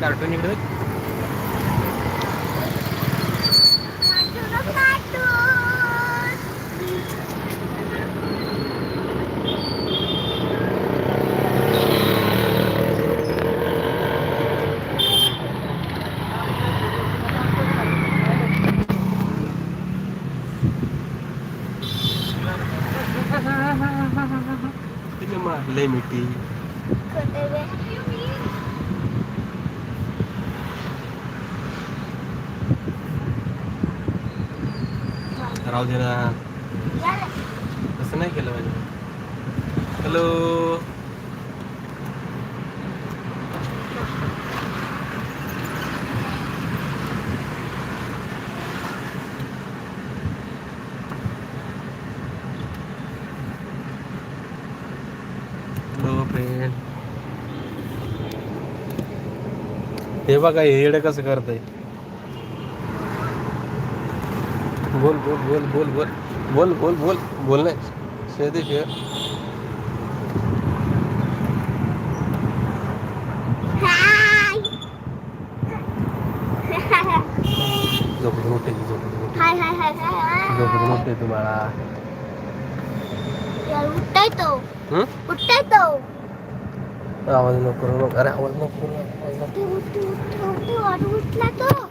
Cartoon इकडे तिने मारले मिठी राहू दे ना तसं नाही केलं पाहिजे. हॅलो हे बघा हे येडं कसं करतंय? बोल बोल बोल बोल बोल बोल बोल बोल बोलने। से देखिए तुम्हारा। उठते तो। हम्म? उठते तो। आवाज़ नको करू अरे आवाज़ नको करू। उठला तो।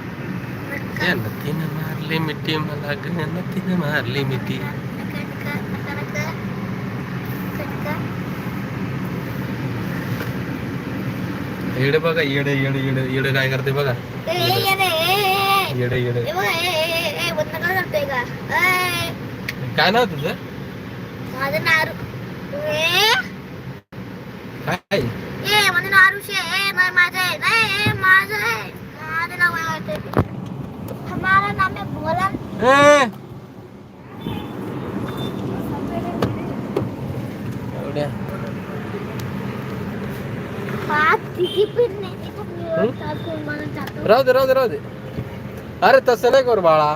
या मारली मिठी मला ग नथीनं मारली मिठी येड बघा येड येड येड येडे काय करते बघा काय नाव तुझं माझं नारू काय माझं नारुशे माझं आहे माझं आहे माझं नाव आहे મારા નામે ભોલન એ એવડે नहीं हम्म। अरे तो तसले कर बाड़ा।